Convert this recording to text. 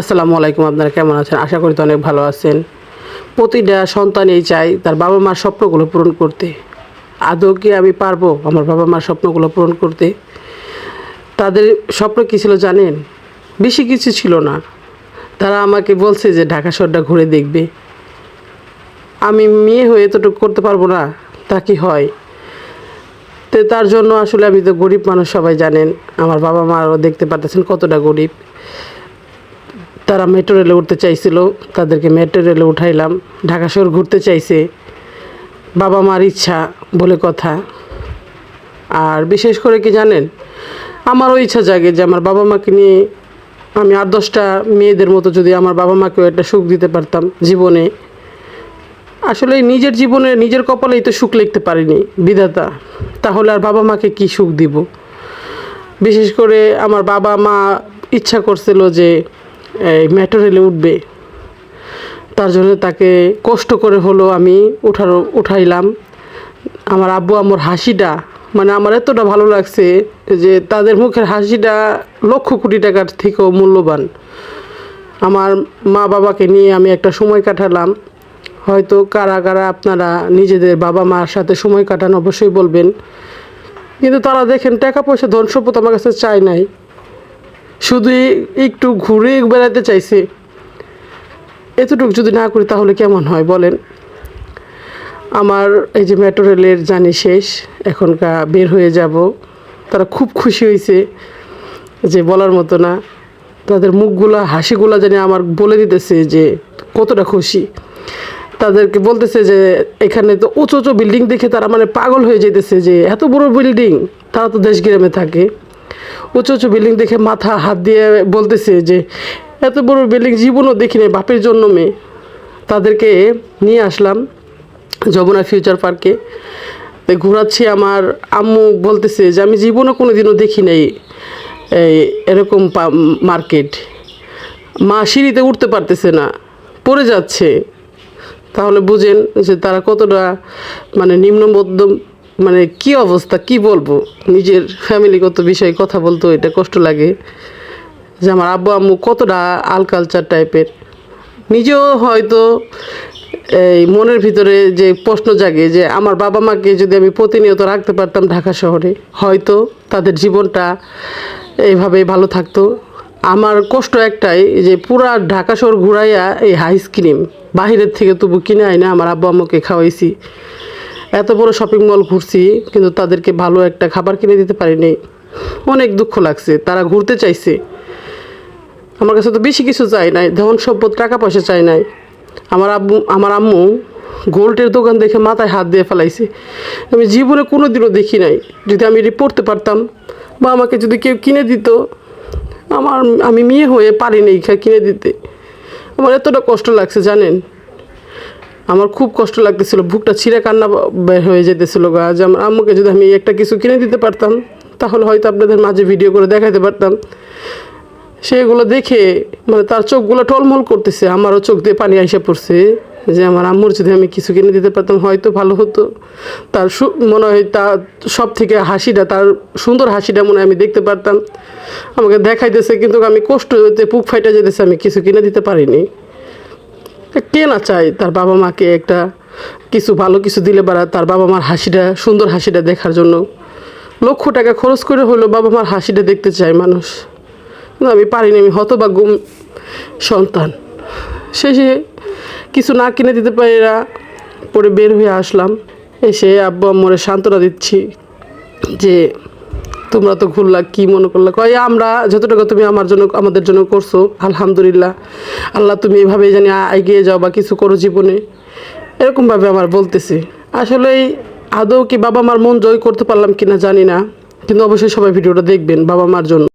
আসসালামু আলাইকুম, আপনারা কেমন আছেন? আশা করি তো অনেক ভালো আছেন। প্রতিটা সন্তানই চাই তার বাবা মার স্বপ্নগুলো পূরণ করতে। আদৌ কি আমি পারব আমার বাবা মার স্বপ্নগুলো পূরণ করতে? তাদের স্বপ্ন কী ছিল জানেন? বেশি কিছু ছিল না। তারা আমাকে বলছে যে ঢাকা শহরটা ঘুরে দেখবে। আমি মেয়ে হয়ে এতটুকু করতে পারব না, তা কি হয়? তো তার জন্য আসলে আমি তো গরিব মানুষ, সবাই জানেন। আমার বাবা মাও দেখতে পারতেছেন কতটা গরিব। তারা মেট্রো রেলে উঠতে চাইছিল, তাদেরকে মেট্রো রেলে উঠাইলাম। ঢাকা শহর ঘুরতে চাইছে। বাবা মার ইচ্ছা বলে কথা। আর বিশেষ করে কি জানেন? আমারও ইচ্ছা জাগে যে আমার বাবা মাকে নিয়ে আমি আট দশটা মেয়েদের মতো যদি আমার বাবা মাকেও একটা সুখ দিতে পারতাম জীবনে। আসলে নিজের জীবনে, নিজের কপালেই তো সুখ লিখতে পারিনি, বিধাতা। তাহলে আর বাবা মাকে কি সুখ দিব? বিশেষ করে আমার বাবা মা ইচ্ছা করছিল যে মেট্রো রেলে উঠবে। তার জন্য তাকে কষ্ট করে হলো আমি উঠার উঠাইলাম। আমার আব্বু আম্মুর হাসিটা মানে আমার এতটা ভালো লাগছে যে তাদের মুখের হাসিটা লক্ষ কোটি টাকার থেকেও মূল্যবান। আমার মা বাবাকে নিয়ে আমি একটা সময় কাটালাম। হয়তো কারা কারা আপনারা নিজেদের বাবা মার সাথে সময় কাটান অবশ্যই বলবেন। কিন্তু তারা দেখেন টাকা পয়সা ধন সম্পদ আমার কাছে চায় নাই। শুধু একটু ঘুরে বেড়াতে চাইছে। এতটুকু যদি না করি তাহলে কেমন হয় বলেন? আমার এই যে মেট্রো রেলের জানি শেষ, এখনকার বের হয়ে যাব। তারা খুব খুশি হয়েছে যে বলার মতো না। তাদের মুখগুলা, হাসিগুলা জানি আমার বলে দিতেছে যে কতটা খুশি। তাদেরকে বলতেছে যে এখানে তো উঁচু উঁচু বিল্ডিং দেখে তারা মানে পাগল হয়ে যেতেছে যে এত বড় বিল্ডিং, তারা তো দেশ গ্রামে থাকে। উঁচু উঁচু বিল্ডিং দেখে মাথা, হাত দিয়ে বলতেছে যে, এত বড় বিল্ডিং জীবনও দেখিনি বাপের জন্য মেয়ে। তাদেরকে নিয়ে আসলাম যমুনা ফিউচার পার্কে। ঘোরাচ্ছি, আমার আম্মু বলতেছে যে, আমি জীবনও কোনো দিনও দেখি নাই এরকম মার্কেট। মা সিঁড়িতে উঠতে পারতেছে না, পড়ে যাচ্ছে। তাহলে বুঝেন যে তারা কতটা মানে নিম্ন মধ্যম মানে কি অবস্থা, কি বলব? নিজের ফ্যামিলিগত বিষয়ে কথা বলতো এটা কষ্ট লাগে। যে আমার আব্বু আম্মু কতটা আলকালচার টাইপের নিজেও হয়তো এই মনের ভিতরে যে প্রশ্ন জাগে যে আমার বাবা মাকে যদি আমি প্রতিনিয়ত রাখতে পারতাম ঢাকা শহরে, হয়তো তাদের জীবনটা এইভাবে ভালো থাকতো। আমার কষ্ট একটাই যে পুরা ঢাকা শহর ঘুরাইয়া এই আইসক্রিম বাহিরের থেকে তবু কিনে আইনা আমার আব্বু আম্মুকে খাওয়াইছি। এত বড় শপিং মল ঘুরছি, কিন্তু তাদেরকে ভালো একটা খাবার কিনে দিতে পারিনি। অনেক দুঃখ লাগছে, তারা ঘুরতে চাইছে। আমার কাছে তো বেশি কিছু চাই নাই, ধন সম্পদ, টাকা পয়সা চাই নাই। আমার আব্বু, আমার আম্মু গোল্ডের দোকান দেখে মাথায় হাত দিয়ে ফেলাইছে। আমি জীবনে কোনো দিনও দেখি নাই, যদি আমি এটি পড়তে পারতাম বা আমাকে যদি কেউ কিনে দিত, আমার, আমি মেয়ে হয়ে পারিনি কিনে দিতে। আমার এতটা কষ্ট লাগছে, জানেন? আমার খুব কষ্ট লাগতেছিল। বুকটা ছিঁড়ে কান্না বের হয়ে যেতেছিল গা, যে আমার আম্মুকে যদি আমি একটা কিছু কিনে দিতে পারতাম, তাহলে হয়তো আপনাদের মাঝে ভিডিও করে দেখাতে পারতাম। সেগুলো দেখে মানে তার চোখগুলো টলমল করতেছে, আমারও চোখ দিয়ে পানি আইসা পড়ছে, যে আমার আম্মুর যদি আমি কিছু কিনে দিতে পারতাম, হয়তো ভালো হতো। তার মনে হয় তার সব থেকে হাসিটা, তার সুন্দর হাসিটা মনে হয় আমি দেখতে পারতাম। আমাকে দেখাইতেছে, কিন্তু আমি কষ্ট হতে বুক ফাইটা যেতেছে, আমি কিছু কিনে দিতে পারিনি। কে না চায় তার বাবা মাকে একটা কিছু ভালো কিছু দিলে বাড়া তার বাবা মার হাসিটা, সুন্দর হাসিটা দেখার জন্য। লক্ষ টাকা খরচ করে হলেও বাবা মার হাসিটা দেখতে চায় মানুষ। কিন্তু আমি পারিনি, আমি হতভাগ্য সন্তান। শেষে কিছু না কিনে দিতে পারি না পরে বের হয়ে আসলাম। এসে আব্বু আম্মরে সান্ত্বনা দিচ্ছি যে তোমরা তো ঘুরলা, কি মনে করলা? কয়, আমরা যতটুকু তুমি আমার জন্য, আমাদের জন্য করছ, আলহামদুলিল্লাহ। আল্লাহ তুমি এভাবে জানি এগিয়ে যাও বা কিছু করো জীবনে। এরকমভাবে আমার বলতেছি। আসলে আদৌ কি বাবা মার মন জয় করতে পারলাম কিনা জানি না, কিন্তু অবশ্যই সবাই ভিডিওটা দেখবেন বাবা মার জন্য।